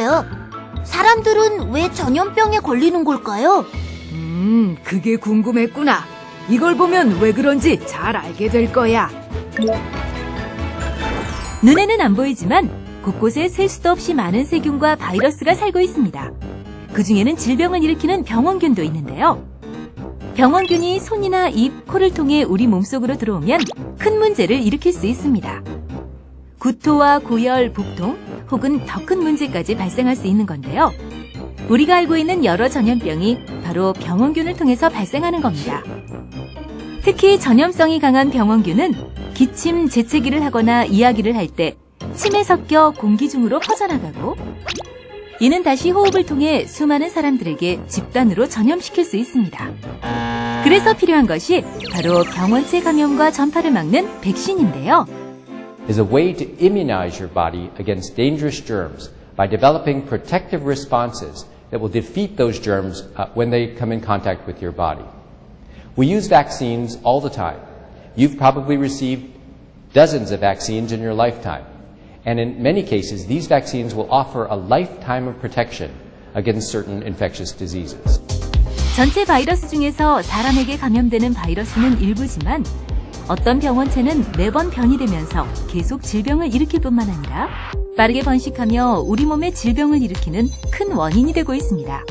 있어요. 사람들은 왜 전염병에 걸리는 걸까요? 음, 그게 궁금했구나. 이걸 보면 왜 그런지 잘 알게 될 거야. 눈에는 안 보이지만 곳곳에 셀 수도 없이 많은 세균과 바이러스가 살고 있습니다. 그 중에는 질병을 일으키는 병원균도 있는데요. 병원균이 손이나 입, 코를 통해 우리 몸속으로 들어오면 큰 문제를 일으킬 수 있습니다. 구토와 고열, 복통 혹은 더 큰 문제까지 발생할 수 있는 건데요. 우리가 알고 있는 여러 전염병이 바로 병원균을 통해서 발생하는 겁니다. 특히 전염성이 강한 병원균은 기침, 재채기를 하거나 이야기를 할 때 침에 섞여 공기 중으로 퍼져나가고 이는 다시 호흡을 통해 수많은 사람들에게 집단으로 전염시킬 수 있습니다. 그래서 필요한 것이 바로 병원체 감염과 전파를 막는 백신인데요. is a way to immunize your body against dangerous germs by developing protective responses that will defeat those germs uh, when they come in contact with your body. We use vaccines all the time. You've probably received dozens of vaccines in your lifetime. And in many cases, these vaccines will offer a lifetime of protection against certain infectious diseases. 전체 바이러스 중에서 사람에게 감염되는 바이러스는 일부지만 어떤 병원체는 매번 변이되면서 계속 질병을 일으킬 뿐만 아니라 빠르게 번식하며 우리 몸에 질병을 일으키는 큰 원인이 되고 있습니다.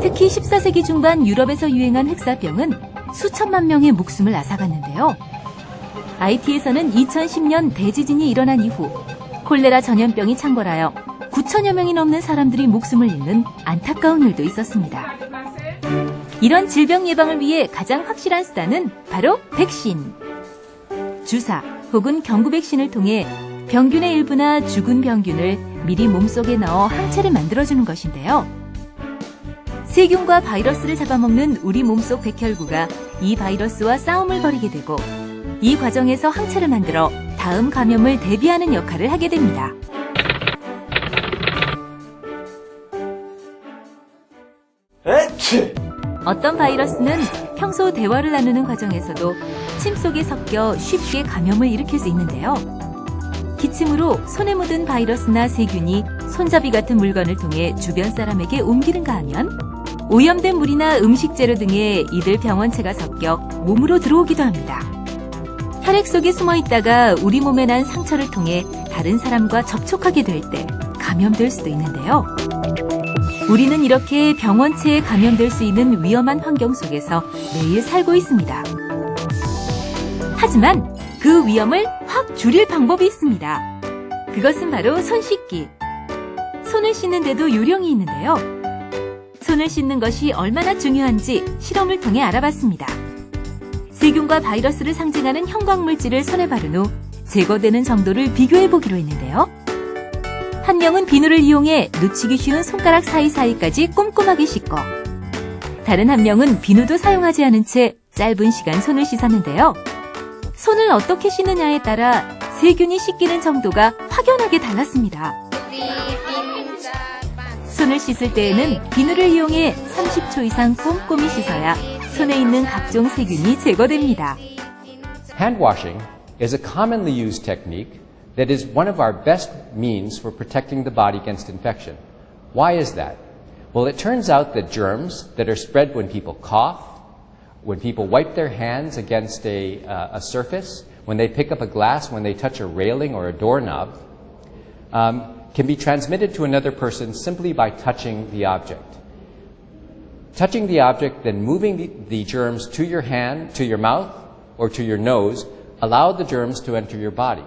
특히 14세기 중반 유럽에서 유행한 흑사병은 수천만 명의 목숨을 앗아갔는데요. IT에서는 2010년 대지진이 일어난 이후 콜레라 전염병이 창궐하여 9천여 명이 넘는 사람들이 목숨을 잃는 안타까운 일도 있었습니다. 이런 질병 예방을 위해 가장 확실한 수단은 바로 백신. 주사 혹은 경구 백신을 통해 병균의 일부나 죽은 병균을 미리 몸속에 넣어 항체를 만들어주는 것인데요. 세균과 바이러스를 잡아먹는 우리 몸속 백혈구가 이 바이러스와 싸움을 벌이게 되고 이 과정에서 항체를 만들어 다음 감염을 대비하는 역할을 하게 됩니다. 어떤 바이러스는 평소 대화를 나누는 과정에서도 침 속에 섞여 쉽게 감염을 일으킬 수 있는데요. 기침으로 손에 묻은 바이러스나 세균이 손잡이 같은 물건을 통해 주변 사람에게 옮기는가 하면 오염된 물이나 음식 재료 등에 이들 병원체가 섞여 몸으로 들어오기도 합니다. 혈액 속에 숨어 있다가 우리 몸에 난 상처를 통해 다른 사람과 접촉하게 될 때 감염될 수도 있는데요. 우리는 이렇게 병원체에 감염될 수 있는 위험한 환경 속에서 매일 살고 있습니다. 하지만 그 위험을 확 줄일 방법이 있습니다. 그것은 바로 손 씻기. 손을 씻는데도 요령이 있는데요. 손을 씻는 것이 얼마나 중요한지 실험을 통해 알아봤습니다. 세균과 바이러스를 상징하는 형광물질을 손에 바른 후 제거되는 정도를 비교해 보기로 했는데요. 한 명은 비누를 이용해 놓치기 쉬운 손가락 사이사이까지 꼼꼼하게 씻고 다른 한 명은 비누도 사용하지 않은 채 짧은 시간 손을 씻었는데요. 손을 어떻게 씻느냐에 따라 세균이 씻기는 정도가 확연하게 달랐습니다. 손을 씻을 때에는 비누를 이용해 30초 이상 꼼꼼히 씻어야 손에 있는 각종 세균이 제거됩니다. Hand washing is a commonly used technique that is one of our best means for protecting the body against infection. Why is that? Well, it turns out that germs that are spread when people cough, when people wipe their hands against a, uh, a surface, when they pick up a glass, when they touch a railing or a doorknob, um, can be transmitted to another person simply by touching the object. Touching the object, then moving the, the germs to your hand, to your mouth, or to your nose, allow the germs to enter your body.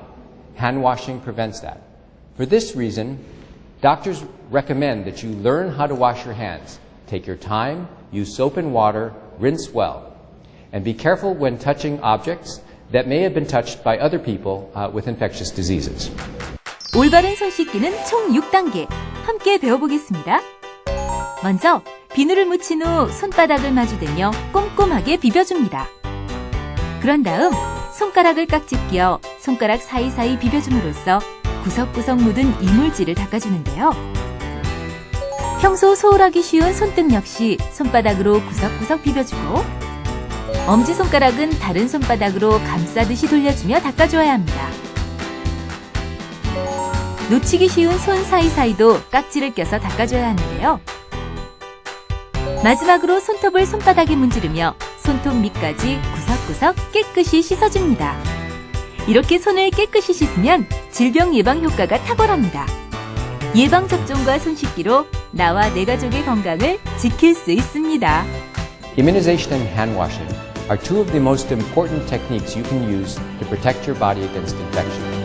Hand washing prevents that. For this reason, doctors recommend that you learn how to wash your hands. Take your time, use soap and water, rinse well. And be careful when touching objects that may have been touched by other people uh, with infectious diseases. 올바른 손 씻기는 총 6단계. 함께 배워보겠습니다. 먼저 비누를 묻힌 후 손바닥을 마주대며 꼼꼼하게 비벼줍니다. 그런 다음 손가락을 깍지 끼어 손가락 사이사이 비벼줌으로써 구석구석 묻은 이물질을 닦아주는데요. 평소 소홀하기 쉬운 손등 역시 손바닥으로 구석구석 비벼주고 엄지손가락은 다른 손바닥으로 감싸듯이 돌려주며 닦아줘야 합니다. 놓치기 쉬운 손 사이사이도 깍지를 껴서 닦아줘야 하는데요. 마지막으로 손톱을 손바닥에 문지르며 손톱 밑까지 구석구석 깨끗이 씻어줍니다. 이렇게 손을 깨끗이 씻으면 질병 예방 효과가 탁월합니다. 예방접종과 손 씻기로 나와 내 가족의 건강을 지킬 수 있습니다. Immunization and hand washing are two of the most important techniques you can use to protect your body against infection.